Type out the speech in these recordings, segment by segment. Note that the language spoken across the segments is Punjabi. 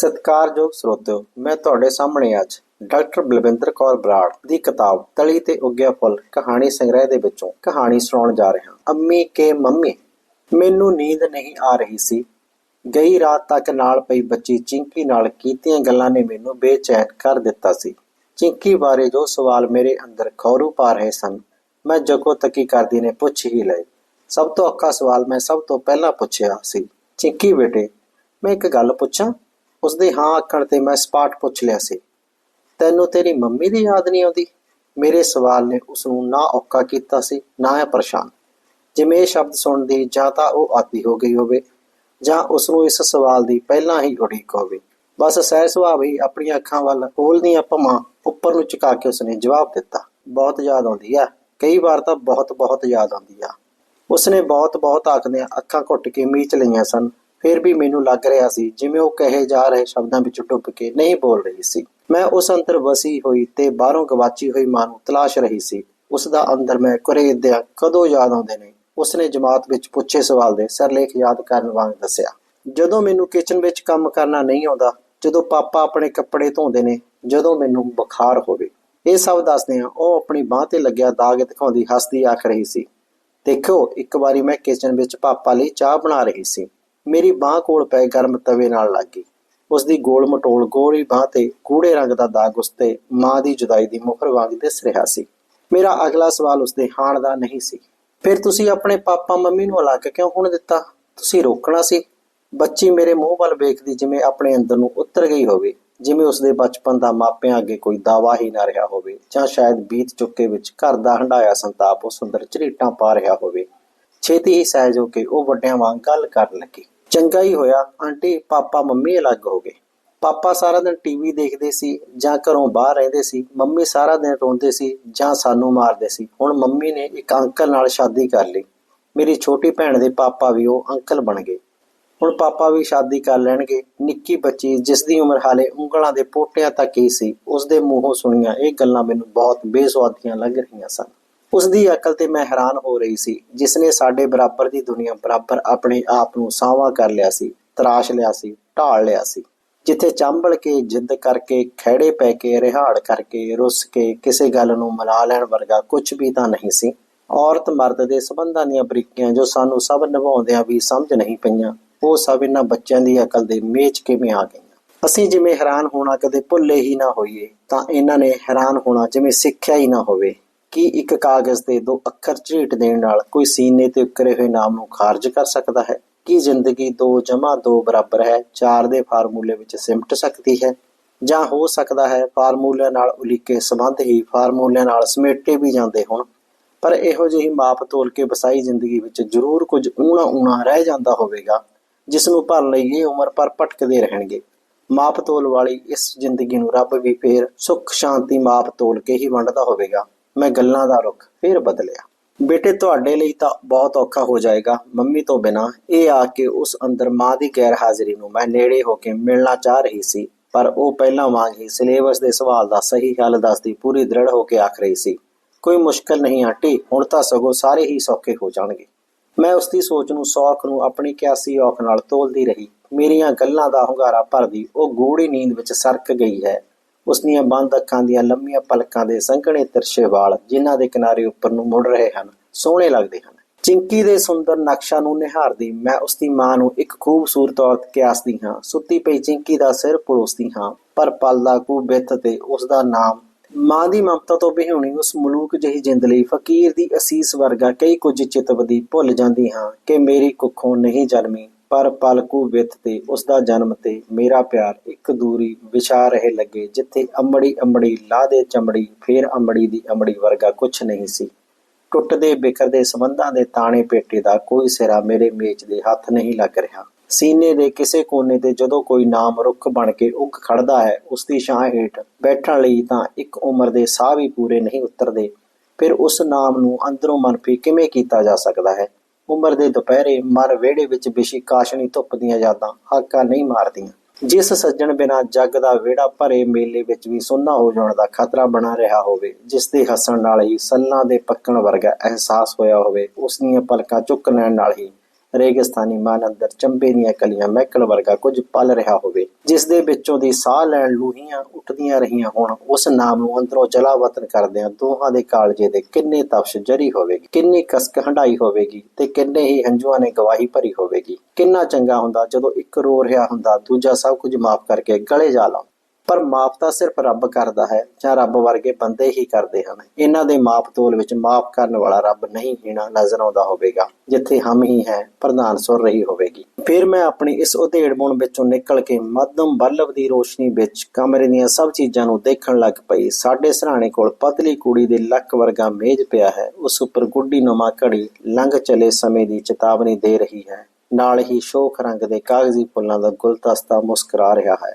ਸਤਿਕਾਰਯੋਗ ਸਰੋਤਿਓ, ਮੈਂ ਤੁਹਾਡੇ ਸਾਹਮਣੇ ਅੱਜ ਡਾਕਟਰ ਬਲਵਿੰਦਰ ਕੌਰ ਬਰਾੜ ਦੀ ਕਿਤਾਬ ਤਲੀ ਤੇ ਉੱਗਿਆ ਫੁੱਲ ਕਹਾਣੀ ਸੰਗ੍ਰਹਿ ਦੇ ਵਿੱਚੋਂ ਕਹਾਣੀ ਸੁਣਾਉਣ ਜਾ ਰਿਹਾ ਅੰਮੀ ਕੇ ਮੰਮੀ, ਮੈਨੂੰ ਨੀਂਦ ਨਹੀਂ ਆ ਰਹੀ ਸੀ। ਗਈ ਰਾਤ ਤੱਕ ਨਾਲ ਪਈ ਬੱਚੀ ਚਿੰਕੀ ਨਾਲ ਕੀਤੀਆਂ ਗੱਲਾਂ ਨੇ ਮੈਨੂੰ ਬੇਚੈਨ ਕਰ ਦਿੱਤਾ ਸੀ। ਚਿੰਕੀ ਬਾਰੇ ਜੋ ਸਵਾਲ ਮੇਰੇ ਅੰਦਰ ਖੌਰੂ ਪਾ ਰਹੇ ਸਨ, ਮੈਂ ਜਗੋ ਤੱਕੀ ਕਰਦੀ ਨੇ ਪੁੱਛ ਹੀ ਲਏ। ਸਭ ਤੋਂ ਔਖਾ ਸਵਾਲ ਮੈਂ ਸਭ ਤੋਂ ਪਹਿਲਾਂ ਪੁੱਛਿਆ ਸੀ। ਚਿੰਕੀ ਬੇਟੇ, ਮੈਂ ਇੱਕ ਗੱਲ ਪੁੱਛਾਂ? ਉਸਦੇ ਹਾਂ ਆਖਣ ਤੇ ਮੈਂ ਸਪਾਟ ਪੁੱਛ ਲਿਆ ਸੀ, ਤੈਨੂੰ ਤੇਰੀ ਮੰਮੀ ਦੀ ਯਾਦ ਨਹੀਂ ਆਉਂਦੀ? ਮੇਰੇ ਸਵਾਲ ਨੇ ਉਸ ਨੂੰ ਨਾ ਔਕਾ ਕੀਤਾ ਸੀ, ਨਾ ਇਹ ਪਰੇਸ਼ਾਨ। ਜਿਵੇਂ ਇਹ ਸ਼ਬਦ ਸੁਣਦੀ, ਜਾਂ ਤਾਂ ਉਹ ਆਦੀ ਹੋ ਗਈ ਹੋਵੇ, ਜਾਂ ਉਸ ਨੂੰ ਇਸ ਸਵਾਲ ਦੀ ਪਹਿਲਾਂ ਹੀ ਉਡੀਕ ਹੋਵੇ। ਬਸ ਸਹਿ ਸੁਭਾਅ ਹੀ ਆਪਣੀਆਂ ਅੱਖਾਂ ਵੱਲ ਖੋਲਦੀਆਂ ਭਮਾ ਉੱਪਰ ਨੂੰ ਝੁਕਾ ਕੇ ਉਸਨੇ ਜਵਾਬ ਦਿੱਤਾ, ਬਹੁਤ ਯਾਦ ਆਉਂਦੀ ਆ। ਕਈ ਵਾਰ ਤਾਂ ਬਹੁਤ ਬਹੁਤ ਯਾਦ ਆਉਂਦੀ ਆ। ਉਸਨੇ ਬਹੁਤ ਬਹੁਤ ਆਖਦਿਆਂ ਅੱਖਾਂ ਘੁੱਟ ਕੇ ਮੀਚ ਲਈਆਂ ਸਨ। ਫਿਰ ਵੀ ਮੈਨੂੰ ਲੱਗ ਰਿਹਾ ਸੀ, ਜਿਵੇਂ ਉਹ ਕਹੇ ਜਾ ਰਹੇ ਸ਼ਬਦਾਂ ਵਿੱਚ ਡੁੱਬ ਕੇ ਨਹੀਂ ਬੋਲ ਰਹੀ ਸੀ। ਮੈਂ ਉਸ ਅੰਦਰ ਵਸੀ ਹੋਈ ਤੇ ਬਾਹਰੋਂ ਗਵਾਚੀ ਹੋਈ ਮਾਂ ਨੂੰ ਤਲਾਸ਼ ਰਹੀ ਸੀ। ਉਸ ਦਾ ਅੰਦਰ ਮੈਂ ਕੁਰੇਦਿਆਂ ਕਦੋਂ ਯਾਦ ਆਉਂਦੇ ਨੇ? ਉਸਨੇ ਜਮਾਤ ਵਿੱਚ ਪੁੱਛੇ ਸਵਾਲ ਦੇ ਸਰਲੇਖ ਯਾਦ ਕਰਨ ਵਾਂਗ ਦੱਸਿਆ, ਜਦੋਂ ਮੈਨੂੰ ਕਿਚਨ ਵਿੱਚ ਕੰਮ ਕਰਨਾ ਨਹੀਂ ਆਉਂਦਾ, ਜਦੋਂ ਪਾਪਾ ਆਪਣੇ ਕੱਪੜੇ ਧੋਂਦੇ ਨੇ, ਜਦੋਂ ਮੈਨੂੰ ਬੁਖਾਰ ਹੋਵੇ। ਇਹ ਸਭ ਦੱਸਦੇ ਆ ਉਹ ਆਪਣੀ ਬਾਹ ਤੇ ਲੱਗਿਆ ਦਾਗ ਦਿਖਾਉਂਦੀ ਹੱਸਦੀ ਆਖ ਰਹੀ ਸੀ, ਦੇਖੋ, ਇੱਕ ਵਾਰੀ ਮੈਂ ਕਿਚਨ ਵਿੱਚ ਪਾਪਾ ਲਈ ਚਾਹ ਬਣਾ ਰਹੀ ਸੀ। ਮੇਰੀ ਬਾਹ ਕੋਲ ਪਏ ਗਰਮ ਤਵੇ ਨਾਲ ਲੱਗ ਗਈ। ਉਸ ਗੋਲ ਮਟੋਲ ਗੋਰੀ ਬਾਹ ਤੇ ਗੂੜੇ ਰੰਗ ਦਾ ਦਾਗ ਉਸ ਮਾਂ ਦੀ ਜੁਦਾਈ ਦੀ ਮੁਹਰ ਵਾਂਗ ਦਿਸ ਰਿਹਾ ਸੀ। ਮੇਰਾ ਅਗਲਾ ਸਵਾਲ ਉਸ ਹਾਣ ਦਾ ਨਹੀਂ ਸੀ। ਫਿਰ ਤੁਸੀਂ ਆਪਣੇ ਪਾਪਾ ਮੰਮੀ ਨੂੰ ਅਲੱਗ ਕਿਉਂ ਹੋਣ ਦਿੱਤਾ? ਤੁਸੀਂ ਰੋਕਣਾ ਸੀ? ਬੱਚੀ ਮੇਰੇ ਮੂੰਹ ਵੱਲ ਵੇਖਦੀ ਜਿਵੇਂ ਆਪਣੇ ਅੰਦਰ ਨੂੰ ਉਤਰ ਗਈ ਹੋਵੇ, ਜਿਵੇਂ ਉਸਦੇ ਬਚਪਨ ਦਾ ਮਾਪਿਆਂ ਅੱਗੇ ਕੋਈ ਦਾਵਾ ਹੀ ਨਾ ਰਿਹਾ ਹੋਵੇ, ਜਾਂ ਸ਼ਾਇਦ ਬੀਤ ਚੁੱਕੇ ਵਿੱਚ ਘਰ ਦਾ ਹੰਡਾਇਆ ਸੰਤਾਪ ਉਸ ਅੰਦਰ ਝਰੀਟਾਂ ਪਾ ਰਿਹਾ ਹੋਵੇ। ਛੇਤੀ ਹੀ ਸਹਿਜ ਹੋ ਕੇ ਉਹ ਵੱਡਿਆਂ ਵਾਂਗ ਗੱਲ ਕਰਨ ਲੱਗੀ। ਚੰਗਾ ਹੀ ਹੋਇਆ, ਆਂਟੀ, ਪਾਪਾ, ਮੰਮੀ ਅਲੱਗ ਹੋ ਗਏ। ਪਾਪਾ ਸਾਰਾ ਦਿਨ ਟੀਵੀ ਦੇਖਦੇ ਸੀ ਜਾਂ ਘਰੋਂ ਬਾਹਰ ਰਹਿੰਦੇ ਸੀ, ਮੰਮੀ ਸਾਰਾ ਦਿਨ ਰੋਂਦੇ ਸੀ ਜਾਂ ਸਾਨੂੰ ਮਾਰਦੇ ਸੀ। ਹੁਣ ਮੰਮੀ ਨੇ ਇੱਕ ਅੰਕਲ ਨਾਲ ਸ਼ਾਦੀ ਕਰ ਲਈ। ਮੇਰੀ ਛੋਟੀ ਭੈਣ ਦੇ ਪਾਪਾ ਵੀ ਉਹ ਅੰਕਲ ਬਣ ਗਏ। ਹੁਣ ਪਾਪਾ ਵੀ ਸ਼ਾਦੀ ਕਰ ਲੈਣਗੇ। ਨਿੱਕੀ ਬੱਚੀ, ਜਿਸ ਦੀ ਉਮਰ ਹਾਲੇ ਉਂਗਲਾਂ ਦੇ ਪੋਟਿਆਂ ਤੱਕ ਹੀ ਸੀ ਉਸ ਦੇ ਮੂੰਹੋਂ ਸੁਣੀਆਂ ਇਹ ਗੱਲਾਂ ਮੈਨੂੰ ਬਹੁਤ ਬੇਸਵਾਦੀਆਂ ਲੱਗ ਰਹੀਆਂ ਸਨ। ਉਸਦੀ ਅਕਲ ਤੇ ਮੈਂ ਹੈਰਾਨ ਹੋ ਰਹੀ ਸੀ ਜਿਸ ਨੇ ਸਾਡੇ ਬਰਾਬਰ ਦੀ ਦੁਨੀਆ ਬਰਾਬਰ ਆਪਣੇ ਆਪ ਨੂੰ ਸਾਵਾ ਕਰ ਲਿਆ ਸੀ, ਤਰਾਸ਼ ਲਿਆ ਸੀ, ਢਾਲ ਲਿਆ ਸੀ। ਜਿੱਥੇ ਚੰਬਲ ਕੇ ਜਿੱਦ ਕਰਕੇ ਖੜੇ ਪੈ ਕੇ, ਰਿਹਾੜ ਕਰਕੇ, ਰੁੱਸ ਕੇ ਕਿਸੇ ਗੱਲ ਨੂੰ ਮਨਾ ਲੈਣ ਵਰਗਾ ਕੁਝ ਵੀ ਤਾਂ ਨਹੀਂ ਸੀ। ਔਰਤ ਮਰਦ ਦੇ ਸਬੰਧਾਂ ਦੀਆਂ ਬਰੀਕੀਆਂ ਜੋ ਸਾਨੂੰ ਸਭ ਨਿਭਾਉਂਦਿਆਂ ਵੀ ਸਮਝ ਨਹੀਂ ਪਈਆਂ, ਉਹ ਸਭ ਇਹਨਾਂ ਬੱਚਿਆਂ ਦੀ ਅਕਲ ਦੇ ਮੇਚ ਕਿਵੇਂ ਆ ਗਈਆਂ? ਅਸੀਂ ਜਿਵੇਂ ਹੈਰਾਨ ਹੋਣਾ ਕਦੇ ਭੁੱਲੇ ਹੀ ਨਾ ਹੋਈਏ, ਤਾਂ ਇਹਨਾਂ ਨੇ ਹੈਰਾਨ ਹੋਣਾ ਜਿਵੇਂ ਸਿੱਖਿਆ ਹੀ ਨਾ ਹੋਵੇ। ਕੀ ਇੱਕ ਕਾਗਜ਼ ਤੇ ਦੋ ਅੱਖਰ ਝੀਟ ਦੇਣ ਨਾਲ ਕੋਈ ਸੀਨੇ ਤੇ ਉੱਕਰੇ ਹੋਏ ਨਾਮ ਨੂੰ ਖਾਰਜ ਕਰ ਸਕਦਾ ਹੈ? ਕੀ ਜ਼ਿੰਦਗੀ 2 ਜਮਾ 2 ਬਰਾਬਰ ਹੈ? 4 ਦੇ ਫਾਰਮੂਲੇ ਵਿੱਚ ਸਿਮਟ ਸਕਦੀ ਹੈ? ਜਾਂ ਹੋ ਸਕਦਾ ਹੈ ਫਾਰਮੂਲਿਆਂ ਨਾਲ ਉਲੀਕੇ ਸੰਬੰਧ ਹੀ ਫਾਰਮੂਲਿਆਂ ਨਾਲ ਸਮੇਟੇ ਵੀ ਜਾਂਦੇ ਹੋਣ? ਪਰ ਇਹੋ ਜਿਹੀ ਮਾਪ ਤੋਲ ਕੇ ਵਸਾਈ ਜ਼ਿੰਦਗੀ ਵਿੱਚ ਜ਼ਰੂਰ ਕੁਝ ਊਣਾ ਊਣਾ ਰਹਿ ਜਾਂਦਾ ਹੋਵੇਗਾ, ਜਿਸ ਨੂੰ ਭਰਨ ਲਈ ਇਹ ਉਮਰ ਪਰ ਭਟਕਦੇ ਰਹਿਣਗੇ। ਮਾਪ ਤੋਲ ਵਾਲੀ ਇਸ ਜ਼ਿੰਦਗੀ ਨੂੰ ਰੱਬ ਵੀ ਫੇਰ ਸੁੱਖ ਸ਼ਾਂਤੀ ਮਾਪ ਤੋਲ ਕੇ ਹੀ ਵੰਡਦਾ ਹੋਵੇਗਾ। ਮੈਂ ਗੱਲਾਂ ਦਾ ਰੁਖ ਫੇਰ ਬਦਲਿਆ। ਬੇਟੇ, ਤੁਹਾਡੇ ਲਈ ਤਾਂ ਬਹੁਤ ਔਖਾ ਹੋ ਜਾਏਗਾ। ਮੰਮੀ ਤੋਂ ਬਿਨਾ ਇਹ ਆ ਕੇ ਉਸ ਅੰਦਰ ਮਾਂ ਦੀ ਗੈਰ ਹਾਜ਼ਰੀ ਨੂੰ ਮੈਂ ਨੇੜੇ ਹੋ ਕੇ ਮਿਲਣਾ ਚਾਹ ਰਹੀ ਸੀ, ਪਰ ਉਹ ਪਹਿਲਾਂ ਵਾਂਗ ਹੀ ਸਿਲੇਬਸ ਦੇ ਸਵਾਲ ਦਾ ਸਹੀ ਹੱਲ ਦੱਸਦੀ ਪੂਰੀ ਦ੍ਰਿੜ ਹੋ ਕੇ ਆਖ ਰਹੀ ਸੀ। ਕੋਈ ਮੁਸ਼ਕਲ ਨਹੀਂ ਆਂਟੀ, ਹੁਣ ਤਾਂ ਸਗੋਂ ਸਾਰੇ ਹੀ ਸੌਖੇ ਹੋ ਜਾਣਗੇ। ਮੈਂ ਉਸ ਦੀ ਸੋਚ ਨੂੰ, ਸੌਖ ਨੂੰ ਆਪਣੀ ਕਿਆਸੀ ਔਖ ਨਾਲ ਤੋਲਦੀ ਰਹੀ। ਮੇਰੀਆਂ ਗੱਲਾਂ ਦਾ ਹੁੰਗਾਰਾ ਭਰਦੀ ਉਹ ਗੂੜੀ ਨੀਂਦ ਵਿੱਚ ਸਰਕ ਗਈ ਹੈ। ਉਸ ਬੰਦ ਅੱਖਾਂ ਦੀਆਂ ਲੰਮੀਆਂ ਪਲਕਾਂ ਦੇ ਸੰਘਣੇ ਤਿਰਛੇ ਵਾਲ ਜਿਨ੍ਹਾਂ ਦੇ ਕਿਨਾਰੇ ਉੱਪਰ ਨੂੰ ਮੁੜ ਰਹੇ ਹਨ, ਸੋਹਣੇ ਲੱਗਦੇ ਹਨ। ਚਿੰਕੀ ਦੇ ਸੁੰਦਰ ਨਕਸ਼ਾ ਨੂੰ ਨਿਹਾਰਦੀ ਮੈਂ ਉਸ ਦੀ ਮਾਂ ਨੂੰ ਇੱਕ ਖੂਬਸੂਰਤ ਔਰਤ ਕਿਆਸਦੀ ਹਾਂ। ਸੁੱਤੀ ਪਈ ਚਿੰਕੀ ਦਾ ਸਿਰ ਪਲੋਸਦੀ ਹਾਂ, ਪਰ ਪਲਦਾ ਦਾ ਕੂ ਬਿੱਤ ਤੇ ਉਸ ਦਾ ਨਾਮ, ਮਾਂ ਦੀ ਮਮਤਾ ਤੋਂ ਬਿਹੂਣੀ ਉਸ ਮਲੂਕ ਜਿਹੀ ਜਿੰਦ ਲਈ ਫਕੀਰ ਦੀ ਅਸੀਸ ਵਰਗਾ ਕਈ ਕੁਝ ਚਿਤਵਦੀ ਭੁੱਲ ਜਾਂਦੀ ਹਾਂ ਕਿ ਮੇਰੀ ਕੁੱਖੋਂ ਨਹੀਂ ਜਨਮੀ। ਪਰ ਪਲਕੂ ਵਿੱਥ ਤੇ ਉਸਦਾ ਜਨਮ ਤੇ ਮੇਰਾ ਪਿਆਰ ਇੱਕ ਦੂਰੀ ਵਿਛਾ ਰਹੇ ਲੱਗੇ, ਜਿੱਥੇ ਅੰਮੜੀ ਅੰਮੜੀ ਲਾਦੇ ਚਮੜੀ, ਫੇਰ ਅੰਮੜੀ ਦੀ ਅੰਮੜੀ ਵਰਗਾ ਕੁਛ ਨਹੀਂ ਸੀ। ਟੁੱਟਦੇ ਬਿਖਰਦੇ ਸੰਬੰਧਾਂ ਦੇ ਤਾਣੇ ਪੇਟੇ ਦਾ ਕੋਈ ਸਿਰਾ ਮੇਰੇ ਮੇਚ ਦੇ ਹੱਥ ਨਹੀਂ ਲੱਗ ਰਿਹਾ। ਸੀਨੇ ਦੇ ਕਿਸੇ ਕੋਨੇ ਤੇ ਜਦੋਂ ਕੋਈ ਨਾਮ ਰੁੱਖ ਬਣ ਕੇ ਉੱਗ ਖੜਦਾ ਹੈ ਉਸ ਦੀ ਛਾਂ ਹੇਠ ਬੈਠਣ ਲਈ ਤਾਂ ਇੱਕ ਉਮਰ ਦੇ ਸਾਹ ਵੀ ਪੂਰੇ ਨਹੀਂ ਉਤਰਦੇ। ਫਿਰ ਉਸ ਨਾਮ ਨੂੰ ਅੰਦਰੋਂ ਮਨਫੀ ਕਿਵੇਂ ਕੀਤਾ ਜਾ ਸਕਦਾ ਹੈ? ਉਮਰ ਦੇ ਦੁਪਹਿਰੇ ਮਰ ਵਿਹੜੇ ਵਿੱਚ ਵਿਸ਼ੀ ਕਾਸ਼ਣੀ ਧੁੱਪ ਦੀਆਂ ਯਾਦਾਂ ਹਾਕਾ ਨਹੀਂ ਮਾਰਦੀਆਂ। ਜਿਸ ਸੱਜਣ ਬਿਨਾ ਜੱਗ ਦਾ ਵਿਹੜਾ ਭਰੇ ਮੇਲੇ ਵਿੱਚ ਵੀ ਸੁੰਨਾ ਹੋ ਜਾਣ ਦਾ ਖਤਰਾ ਬਣਾ ਰਿਹਾ ਹੋਵੇ, ਜਿਸ ਦੇ ਹੱਸਣ ਨਾਲ ਹੀ ਸੱਲਾਂ ਦੇ ਪੱਕਣ ਵਰਗਾ ਅਹਿਸਾਸ ਹੋਇਆ ਹੋਵੇ, ਉਸ ਦੀਆਂ ਪਲਕਾਂ ਚੁੱਕ ਲੈਣ ਨਾਲ ਹੀ ਰੇਗਿਸਤਾਨੀ ਮਨ ਅੰਦਰ ਚੰਬੇ ਦੀਆਂ ਕਲੀਆਂ ਮਹਿਕਲ ਵਰਗਾ ਕੁਝ ਪਲ ਰਿਹਾ ਹੋਵੇ ਜਿਸ ਦੇ ਵਿੱਚੋਂ ਦੀ ਸਾਹ ਲੈਣ ਲੂਹੀਆਂ ਉੱਠਦੀਆਂ ਰਹੀਆਂ ਹੋਣ, ਉਸ ਨਾਮ ਨੂੰ ਅੰਦਰੋਂ ਜਲਾਵਤਨ ਕਰਦਿਆਂ ਦੋਹਾਂ ਦੇ ਕਾਲਜੇ ਦੇ ਕਿੰਨੇ ਤਪਸ਼ ਜਰੀ ਹੋਵੇਗੀ, ਕਿੰਨੀ ਕਸਕ ਹੰਡਾਈ ਹੋਵੇਗੀ ਤੇ ਕਿੰਨੇ ਹੀ ਹੰਝੂਆਂ ਨੇ ਗਵਾਹੀ ਭਰੀ ਹੋਵੇਗੀ। ਕਿੰਨਾ ਚੰਗਾ ਹੁੰਦਾ ਜਦੋਂ ਇੱਕ ਰੋ ਰਿਹਾ ਹੁੰਦਾ, ਦੂਜਾ ਸਭ ਕੁਝ ਮਾਫ ਕਰਕੇ ਗਲੇ ਜਾ ਲਾਉਂਦਾ। ਪਰ ਮਾਪ ਤਾਂ ਸਿਰਫ ਰੱਬ ਕਰਦਾ ਹੈ, ਜਾਂ ਰੱਬ ਵਰਗੇ ਬੰਦੇ ਹੀ ਕਰਦੇ ਹਨ। ਇਹਨਾਂ ਦੇ ਮਾਪ ਤੋਲ ਵਿੱਚ ਮਾਫ ਕਰਨ ਵਾਲਾ ਰੱਬ ਨਹੀਂ ਹੀਣਾ ਨਜ਼ਰ ਆਉਂਦਾ ਹੋਵੇਗਾ, ਜਿੱਥੇ ਹਮ ਹੀ ਹੈ, ਪ੍ਰਧਾਨ ਸੁਰ ਰਹੀ ਹੋਵੇਗੀ। ਫਿਰ ਮੈਂ ਆਪਣੀ ਇਸ ਉਧੇੜ ਵਿੱਚੋਂ ਨਿਕਲ ਕੇ ਮੱਧਮ ਬੱਲਬ ਦੀ ਰੋਸ਼ਨੀ ਵਿੱਚ ਕਮਰੇ ਦੀਆਂ ਸਭ ਚੀਜ਼ਾਂ ਨੂੰ ਦੇਖਣ ਲੱਗ ਪਈ। ਸਾਡੇ ਸਰਾਣੇ ਕੋਲ ਪਤਲੀ ਕੁੜੀ ਦੇ ਲੱਕ ਵਰਗਾ ਮੇਜ਼ ਪਿਆ ਹੈ। ਉਸ ਉੱਪਰ ਗੁੱਡੀ ਨੁਮਾ ਘੜੀ ਲੰਘ ਚਲੇ ਸਮੇਂ ਦੀ ਚੇਤਾਵਨੀ ਦੇ ਰਹੀ ਹੈ। ਨਾਲ ਹੀ ਸ਼ੋਖ ਰੰਗ ਦੇ ਕਾਗਜ਼ੀ ਫੁੱਲਾਂ ਦਾ ਗੁਲਦਸਤਾ ਮੁਸਕਰਾ ਰਿਹਾ ਹੈ।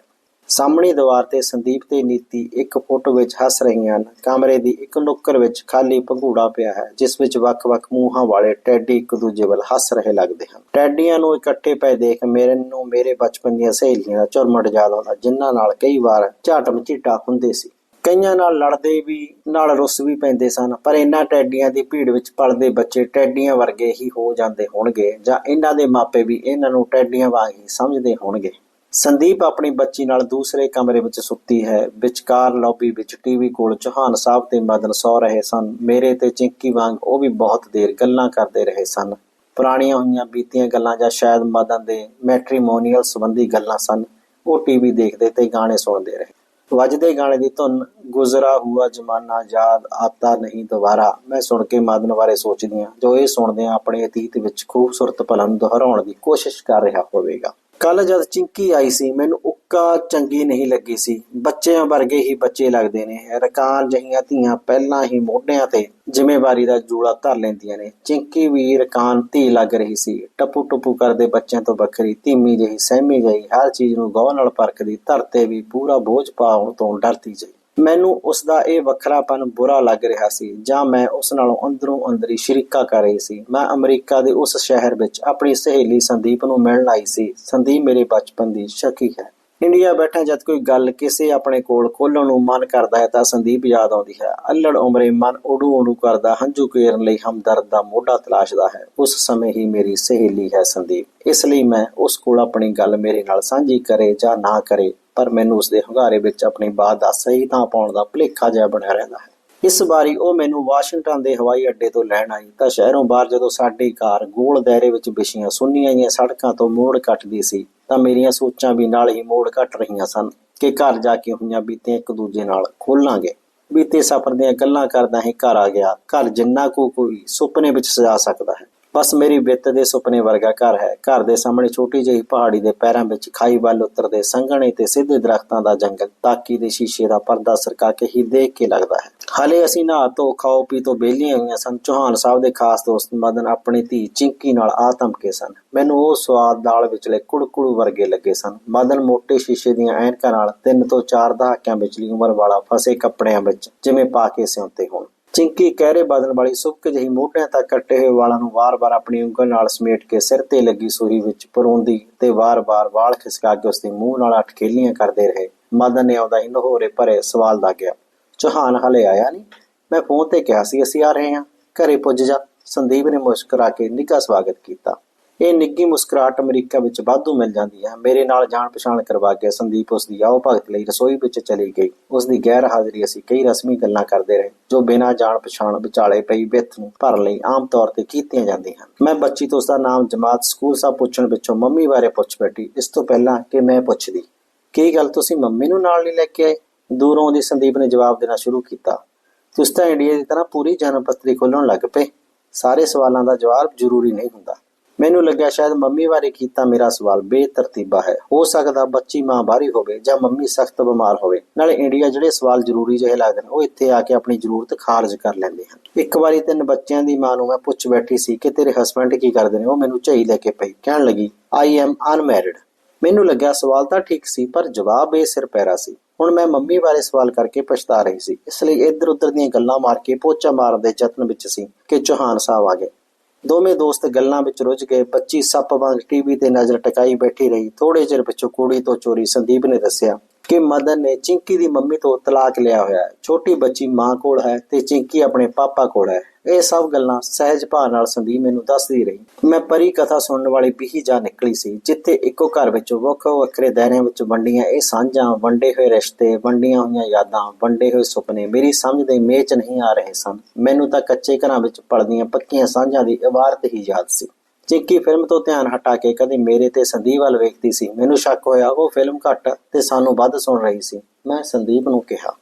ਸਾਹਮਣੀ ਦੀਵਾਰ ਤੇ ਸੰਦੀਪ ਤੇ ਨੀਤੀ ਇੱਕ ਫੋਟੋ ਵਿੱਚ ਹੱਸ ਰਹੀਆਂ ਹਨ। ਕਮਰੇ ਦੀ ਇੱਕ ਨੁੱਕਰ ਵਿੱਚ ਖਾਲੀ ਭੰਗੂੜਾ ਪਿਆ ਹੈ, ਜਿਸ ਵਿੱਚ ਵੱਖ-ਵੱਖ ਮੂੰਹਾਂ ਵਾਲੇ ਟੈਡੀ ਇੱਕ ਦੂਜੇ ਵੱਲ ਹੱਸ ਰਹੇ ਲੱਗਦੇ ਹਨ। ਟੈਡੀਆਂ ਨੂੰ ਇਕੱਠੇ ਪਏ ਦੇਖ ਮੇਰੇ ਨੂੰ ਮੇਰੇ ਬਚਪਨ ਦੀਆਂ ਸਹੇਲੀਆਂ ਦਾ ਝੁਰਮਟ ਯਾਦ ਆਉਂਦਾ, ਜਿਨ੍ਹਾਂ ਨਾਲ ਕਈ ਵਾਰ ਝਾਟ ਮਚੀਟਾ ਹੁੰਦੇ ਸੀ। ਕਈਆਂ ਨਾਲ ਲੜਦੇ ਵੀ, ਨਾਲ ਰੁੱਸ ਵੀ ਪੈਂਦੇ ਸਨ, ਪਰ ਇਹਨਾਂ ਟੈਡੀਆਂ ਦੀ ਭੀੜ ਵਿੱਚ ਪਲਦੇ ਬੱਚੇ ਟੈਡੀਆਂ ਵਰਗੇ ਹੀ ਹੋ ਜਾਂਦੇ ਹੋਣਗੇ, ਜਾਂ ਇਹਨਾਂ ਦੇ ਮਾਪੇ ਵੀ ਇਹਨਾਂ ਨੂੰ ਟੈਡੀਆਂ ਵਾਂਗ ਹੀ ਸਮਝਦੇ ਹੋਣਗੇ। ਸੰਦੀਪ ਆਪਣੀ ਬੱਚੀ ਨਾਲ ਦੂਸਰੇ ਕਮਰੇ ਵਿੱਚ ਸੁੱਤੀ ਹੈ। ਵਿਚਕਾਰ ਲੌਬੀ ਵਿੱਚ ਟੀਵੀ ਕੋਲ ਚੌਹਾਨ ਸਾਹਿਬ ਤੇ ਮਦਨ ਸੌ ਰਹੇ ਸਨ। ਮੇਰੇ ਤੇ ਚਿੰਕੀ ਵਾਂਗ ਉਹ ਵੀ ਬਹੁਤ ਦੇਰ ਗੱਲਾਂ ਕਰਦੇ ਰਹੇ ਸਨ। ਪੁਰਾਣੀਆਂ ਹੋਈਆਂ ਬੀਤੀਆਂ ਗੱਲਾਂ ਜਾਂ ਸ਼ਾਇਦ ਮਦਨ ਦੇ ਮੈਟ੍ਰੀਮੋਨੀਅਲ ਸੰਬੰਧੀ ਗੱਲਾਂ ਸਨ। ਉਹ ਟੀਵੀ ਦੇਖਦੇ ਤੇ ਗਾਣੇ ਸੁਣਦੇ ਰਹੇ। ਵੱਜਦੇ ਗਾਣੇ ਦੀ ਧੁਨ, ਗੁਜ਼ਰਾ ਹੁਆ ਜ਼ਮਾਨਾ, ਯਾਦ ਆਤਾ ਨਹੀਂ ਦੁਬਾਰਾ। ਮੈਂ ਸੁਣ ਕੇ ਮਦਨ ਬਾਰੇ ਸੋਚਦੀ ਹਾਂ। ਜੋ ਇਹ ਸੁਣਦੇ ਆਪਣੇ ਅਤੀਤ ਵਿੱਚ ਖੂਬਸੂਰਤ ਪਲਾਂ ਨੂੰ ਦੁਹਰਾਉਣ ਦੀ ਕੋਸ਼ਿਸ਼ ਕਰ ਰਿਹਾ ਹੋਵੇਗਾ। ਕੱਲ ਜਦ ਚਿੰਕੀ ਆਈ ਸੀ, ਮੈਨੂੰ ਉੱਕਾ ਚੰਗੀ ਨਹੀਂ ਲੱਗੀ ਸੀ। ਬੱਚਿਆਂ ਵਰਗੇ ਹੀ ਬੱਚੇ ਲੱਗਦੇ ਨੇ। ਰਕਾਨ ਜਿਹੀਆਂ ਧੀਆਂ ਪਹਿਲਾਂ ਹੀ ਮੋਢਿਆਂ ਤੇ ਜ਼ਿੰਮੇਵਾਰੀ ਦਾ ਜੂੜਾ ਧਰ ਲੈਂਦੀਆਂ ਨੇ। ਚਿੰਕੀ ਵੀ ਰਕਾਨ ਧੀ ਲੱਗ ਰਹੀ ਸੀ। ਟਪੂ ਟਪੂ ਕਰਦੇ ਬੱਚਿਆਂ ਤੋਂ ਵੱਖਰੀ, ਧੀਮੀ ਜਿਹੀ, ਸਹਿਮੀ ਜਿਹੀ, ਹਰ ਚੀਜ਼ ਨੂੰ ਗੌਰ ਨਾਲ ਪਰਖਦੀ, ਧਰਤੇ ਵੀ ਪੂਰਾ ਬੋਝ ਪਾਉਣ ਤੋਂ ਡਰਦੀ ਜਿਹੀ। ਮੈਨੂੰ ਉਸਦਾ ਇਹ ਵੱਖਰਾਪਨ ਬੁਰਾ ਲੱਗ ਰਿਹਾ ਸੀ, ਜਾਂ ਮੈਂ ਉਸ ਨਾਲੋਂ ਅੰਦਰੋਂ ਅੰਦਰੀ ਸ਼ਰੀਕਾ ਕਰ ਰਹੀ ਸੀ। ਮੈਂ ਅਮਰੀਕਾ ਦੇ ਉਸ ਸ਼ਹਿਰ ਵਿੱਚ ਆਪਣੀ ਸਹੇਲੀ ਸੰਦੀਪ ਨੂੰ ਮਿਲਣ ਆਈ ਸੀ। ਸੰਦੀਪ ਮੇਰੇ ਬਚਪਨ ਦੀ ਸ਼ਕੀ ਹੈ। ਇੰਡੀਆ ਬੈਠਾ ਜਦ ਕੋਈ ਗੱਲ ਕਿਸੇ ਆਪਣੇ ਕੋਲ ਖੋਲਣ ਨੂੰ ਮਨ ਕਰਦਾ ਹੈ ਤਾਂ ਸੰਦੀਪ ਯਾਦ ਆਉਂਦੀ ਹੈ। ਅੱਲੜ ਉਮਰੇ ਮਨ ਉਡੂ ਉਡੂ ਕਰਦਾ, ਹੰਝੂ ਕੇਰਨ ਲਈ ਹਮਦਰਦ ਦਾ ਮੋਢਾ ਤਲਾਸ਼ਦਾ ਹੈ। ਉਸ ਸਮੇਂ ਹੀ ਮੇਰੀ ਸਹੇਲੀ ਹੈ ਸੰਦੀਪ। ਇਸ ਲਈ ਮੈਂ ਉਸ ਕੋਲ ਆਪਣੀ ਗੱਲ ਮੇਰੇ ਨਾਲ ਸਾਂਝੀ ਕਰੇ ਜਾਂ ਨਾ ਕਰੇ, ਪਰ ਮੈਨੂੰ ਉਸ ਦੇ ਹੰਗਾਰੇ ਵਿੱਚ ਆਪਣੀ ਬਾਤ ਦਾ ਸਹੀ ਤਾਂ ਪਾਉਣ ਦਾ ਭੁਲੇਖਾ ਜਿਹਾ ਬਣਿਆ ਰਹਿੰਦਾ ਹੈ। ਇਸ ਵਾਰੀ ਉਹ ਮੈਨੂੰ ਵਾਸ਼ਿੰਗਟਨ ਦੇ ਹਵਾਈ ਅੱਡੇ ਤੋਂ ਲੈਣ ਆਈ। ਤਾਂ ਸ਼ਹਿਰੋਂ ਬਾਹਰ ਜਦੋਂ ਸਾਡੀ ਕਾਰ ਗੋਲ ਦਾਇਰੇ ਵਿੱਚ ਵਿਛੀਆਂ, ਸੁੰਨੀਆਂ ਜਿਹੀਆਂ ਸੜਕਾਂ ਤੋਂ ਮੋੜ ਕੱਟਦੀ ਸੀ, ਤਾਂ ਮੇਰੀਆਂ ਸੋਚਾਂ ਵੀ ਨਾਲ ਹੀ ਮੋੜ ਕੱਟ ਰਹੀਆਂ ਸਨ ਕਿ ਘਰ ਜਾ ਕੇ ਹੋਈਆਂ ਬੀਤੀਆਂ ਇੱਕ ਦੂਜੇ ਨਾਲ ਖੋਲਾਂਗੇ। ਬੀਤੇ ਸਫ਼ਰ ਦੀਆਂ ਗੱਲਾਂ ਕਰਦਾ ਹੀ ਘਰ ਆ ਗਿਆ। ਘਰ ਜਿੰਨਾ ਕੋ ਕੋਈ ਸੁਪਨੇ ਵਿੱਚ ਸਜਾ ਸਕਦਾ ਹੈ। ਬਸ ਮੇਰੀ ਵਿੱਤ ਦੇ ਸੁਪਨੇ ਵਰਗਾ ਘਰ ਹੈ। ਘਰ ਦੇ ਸਾਹਮਣੇ ਛੋਟੀ ਜਿਹੀ ਪਹਾੜੀ ਦੇ ਪੈਰਾਂ ਵਿੱਚ ਖਾਈ ਵੱਲ ਉਤਰਦੇ ਸੰਘਣੇ ਤੇ ਸਿੱਧੇ ਦਰਖਤਾਂ ਦਾ ਜੰਗਲ, ਤਾਕੀ ਦੇ ਸ਼ੀਸ਼ੇ ਦਾ ਪਰਦਾ ਸਰਕਾ ਕੇ ਹੀ ਦੇਖ ਕੇ ਲੱਗਦਾ ਹੈ। ਹਾਲੇ ਅਸੀਂ ਨਹਾ ਧੋ, ਖਾਓ, ਪੀ ਤੋਂ ਬੇਲੀਆਂ ਹੋਈਆਂ ਸਨ। ਚੌਹਾਨ ਸਾਹਿਬ ਦੇ ਖਾਸ ਦੋਸਤ ਮਦਨ ਆਪਣੀ ਧੀ ਚਿੰਕੀ ਨਾਲ ਆ ਧਮਕੇ ਸਨ। ਮੈਨੂੰ ਉਹ ਸਵਾਦ ਦਾਲ ਵਿਚਲੇ ਕੁੜਕੁੜੂ ਵਰਗੇ ਲੱਗੇ ਸਨ। ਮਦਨ ਮੋਟੇ ਸ਼ੀਸ਼ੇ ਦੀਆਂ ਐਨਕਾਂ ਨਾਲ ਤਿੰਨ ਤੋਂ ਚਾਰ ਦਹਾਕਿਆਂ ਵਿਚਲੀ ਉਮਰ ਵਾਲਾ ਫਸੇ ਕੱਪੜਿਆਂ ਵਿੱਚ, ਜਿਵੇਂ ਪਾ ਕੇ ਸਿਉਂਤੇ ਹੋਣ। ਚਿੰਕੀ ਕਹਿਰੇ ਬਦਲ ਵਾਲੀ ਸੁੱਕ ਜਿਹੀ ਮੋਢਿਆਂ ਤੱਕ ਕੱਟੇ ਹੋਏ ਵਾਲਾਂ ਨੂੰ ਵਾਰ-ਵਾਰ ਆਪਣੀ ਉਂਗਲ ਨਾਲ ਸਮੇਟ ਕੇ ਸਿਰ ਤੇ ਲੱਗੀ ਸੂਰੀ ਵਿੱਚ ਪਰੋਂਦੀ ਤੇ ਵਾਰ-ਵਾਰ ਵਾਲ ਖਿਸਕਾ ਕੇ ਉਸਦੇ ਮੂੰਹ ਨਾਲ ਅਟਕੇਲੀਆਂ ਕਰਦੇ ਰਹੇ। ਮਦਨ ਨੇ ਆਉਂਦਾ ਹੀ ਨਹੋਰੇ ਭਰੇ ਸਵਾਲ ਦਾ ਗਿਆ ਚੌਹਾਨ ਹਲੇ ਆਇਆ ਨਹੀਂ? ਮੈਂ ਫੋਨ ਤੇ ਕਿਹਾ ਸੀ, ਅਸੀਂ ਆ ਰਹੇ ਹਾਂ। ਘਰੇ ਪੁੱਜ ਜਾ। ਸੰਦੀਪ ਨੇ ਮੁਸਕਰਾ ਕੇ ਨਿੱਘਾ ਸਵਾਗਤ ਕੀਤਾ। ਇਹ ਨਿੱਗੀ ਮੁਸਕਰਾਹਟ ਅਮਰੀਕਾ ਵਿੱਚ ਵਾਧੂ ਮਿਲ ਜਾਂਦੀ ਹੈ। ਮੇਰੇ ਨਾਲ ਜਾਣ ਪਛਾਣ ਕਰਵਾ ਕੇ ਸੰਦੀਪ ਉਸ ਦੀ ਆਓ ਭਗਤ ਲਈ ਰਸੋਈ ਵਿੱਚ ਚਲੀ ਗਈ। ਉਸ ਦੀ ਗੈਰ ਹਾਜ਼ਰੀ ਅਸੀਂ ਕਈ ਰਸਮੀ ਗੱਲਾਂ ਕਰਦੇ ਰਹੇ, ਜੋ ਬਿਨਾਂ ਜਾਣ ਪਛਾਣ ਵਿਚਾਲੇ ਪਈ ਵਿੱਥ ਨੂੰ ਭਰਨ ਲਈ ਆਮ ਤੌਰ ਤੇ ਕੀਤੀਆਂ ਜਾਂਦੀਆਂ ਹਨ। ਮੈਂ ਬੱਚੀ ਤੋਂ ਉਸ ਦਾ ਨਾਮ ਜਮਾਤ ਸਕੂਲ ਸਾਹਿਬ ਪੁੱਛਣ ਪਿੱਛੋਂ ਮੰਮੀ ਬਾਰੇ ਪੁੱਛ ਬੈਠੀ। ਇਸ ਤੋਂ ਪਹਿਲਾਂ ਕਿ ਮੈਂ ਪੁੱਛਦੀ, ਕੀ ਗੱਲ ਤੁਸੀਂ ਮੰਮੀ ਨੂੰ ਨਾਲ ਨਹੀਂ ਲੈ ਕੇ ਆਏ? ਦੂਰੋਂ ਦੀ ਸੰਦੀਪ ਨੇ ਜਵਾਬ ਦੇਣਾ ਸ਼ੁਰੂ ਕੀਤਾ, ਤੁਸੀਂ ਤਾਂ ਇੰਡੀਆ ਦੀ ਤਰ੍ਹਾਂ ਪੂਰੀ ਜਨਮ ਪੱਤਰੀ ਖੋਲਣ ਲੱਗ ਪਏ। ਸਾਰੇ ਸਵਾਲਾਂ ਦਾ ਜਵਾਬ ਜ਼ਰੂਰੀ ਨਹੀਂ ਹੁੰਦਾ। ਮੈਨੂੰ ਲੱਗਿਆ ਸ਼ਾਇਦ ਮੰਮੀ ਬਾਰੇ ਕੀਤਾ ਮੇਰਾ ਸਵਾਲ ਬੇਤਰਤੀਬਾ ਹੈ। ਹੋ ਸਕਦਾ ਬੱਚੀ ਮਾਂ ਬਾਹਰੀ ਹੋਵੇ ਜਾਂ ਮੰਮੀ ਸਖਤ ਬਿਮਾਰ ਹੋਵੇ। ਨਾਲੇ ਇੰਡੀਆ ਜਿਹੜੇ ਸਵਾਲ ਜ਼ਰੂਰੀ ਜਿਹੇ ਲੱਗਦੇ ਨੇ, ਉਹ ਇੱਥੇ ਆ ਕੇ ਆਪਣੀ ਜ਼ਰੂਰਤ ਖਾਰਜ ਕਰ ਲੈਂਦੇ ਹਨ। ਇੱਕ ਵਾਰੀ ਤਿੰਨ ਬੱਚਿਆਂ ਦੀ ਮਾਂ ਨੂੰ ਮੈਂ ਪੁੱਛ ਬੈਠੀ ਸੀ ਕਿ ਤੇਰੇ ਹਸਬੰਡ ਕੀ ਕਰਦੇ ਨੇ, ਉਹ ਮੈਨੂੰ ਝਈ ਲੈ ਕੇ ਪਈ। ਕਹਿਣ ਲੱਗੀ ਆਈ ਐਮ ਅਨਮੈਰਿਡ ਮੈਨੂੰ ਲੱਗਿਆ ਸਵਾਲ ਤਾਂ ਠੀਕ ਸੀ, ਪਰ ਜਵਾਬ ਬੇਸਿਰ ਪੈਰਾ ਸੀ। ਹੁਣ ਮੈਂ ਮੰਮੀ ਬਾਰੇ ਸਵਾਲ ਕਰਕੇ ਪਛਤਾ ਰਹੀ ਸੀ। ਇਸ ਲਈ ਇੱਧਰ ਉੱਧਰ ਦੀਆਂ ਗੱਲਾਂ ਮਾਰ ਕੇ ਪੋਚਾ ਮਾਰਨ ਦੇ ਯਤਨ ਵਿੱਚ ਸੀ ਕਿ ਚੌਹਾਨ ਸਾਹਿਬ ਆ ਗਏ। ਦੋਵੇਂ ਦੋਸਤ ਗੱਲਾਂ ਵਿੱਚ ਰੁੱਝ ਗਏ। ਬੱਚੀ ਸੱਪ ਵਾਂਗ ਟੀਵੀ ਤੇ ਨਜ਼ਰ ਟਿਕਾਈ ਬੈਠੀ ਰਹੀ। ਥੋੜੇ ਚਿਰ ਪਿੱਛੋਂ ਕੁੜੀ ਤੋਂ ਚੋਰੀ ਸੰਦੀਪ ਨੇ ਦੱਸਿਆ ਕਿ ਮਦਨ ਨੇ ਚਿੰਕੀ ਦੀ ਮੰਮੀ ਤੋਂ ਤਲਾਕ ਲਿਆ ਹੋਇਆ ਹੈ। ਛੋਟੀ ਬੱਚੀ ਮਾਂ ਕੋਲ ਹੈ ਤੇ ਚਿੰਕੀ ਆਪਣੇ ਪਾਪਾ ਕੋਲ ਹੈ। ਇਹ ਸਭ ਗੱਲਾਂ ਸਹਿਜ ਭਾਅ ਨਾਲ ਸੰਦੀਪ ਮੈਨੂੰ ਦੱਸਦੀ ਰਹੀ। ਮੈਂ ਪਰੀ ਕਥਾ ਸੁਣਨ ਵਾਲੀ ਪੀਹੀ ਜਾ ਨਿਕਲੀ ਸੀ, ਜਿੱਥੇ ਇੱਕੋ ਘਰ ਵਿੱਚ ਵੱਖੋ ਵੱਖਰੇ ਦਾਇਰਿਆਂ ਵਿੱਚ ਵੰਡੀਆਂ ਇਹ ਸਾਂਝਾਂ, ਵੰਡੇ ਹੋਏ ਰਿਸ਼ਤੇ, ਵੰਡੀਆਂ ਹੋਈਆਂ ਯਾਦਾਂ, ਵੰਡੇ ਹੋਏ ਸੁਪਨੇ ਮੇਰੀ ਸਮਝ ਦੇ ਮੇਚ ਨਹੀਂ ਆ ਰਹੇ ਸਨ। ਮੈਨੂੰ ਤਾਂ ਕੱਚੇ ਘਰਾਂ ਵਿੱਚ ਪਲਦੀਆਂ ਪੱਕੀਆਂ ਸਾਂਝਾਂ ਦੀ ਇਬਾਰਤ ਹੀ ਯਾਦ ਸੀ। ਚਿੱਕੀ ਫਿਲਮ ਤੋਂ ਧਿਆਨ ਹਟਾ ਕੇ ਕਦੇ ਮੇਰੇ ਤੇ ਸੰਦੀਪ ਵੱਲ ਵੇਖਦੀ ਸੀ। ਮੈਨੂੰ ਸ਼ੱਕ ਹੋਇਆ ਉਹ ਫਿਲਮ ਘੱਟ ਤੇ ਸਾਨੂੰ ਵੱਧ ਸੁਣ ਰਹੀ ਸੀ। ਮੈਂ ਸੰਦੀਪ ਨੂੰ ਕਿਹਾ,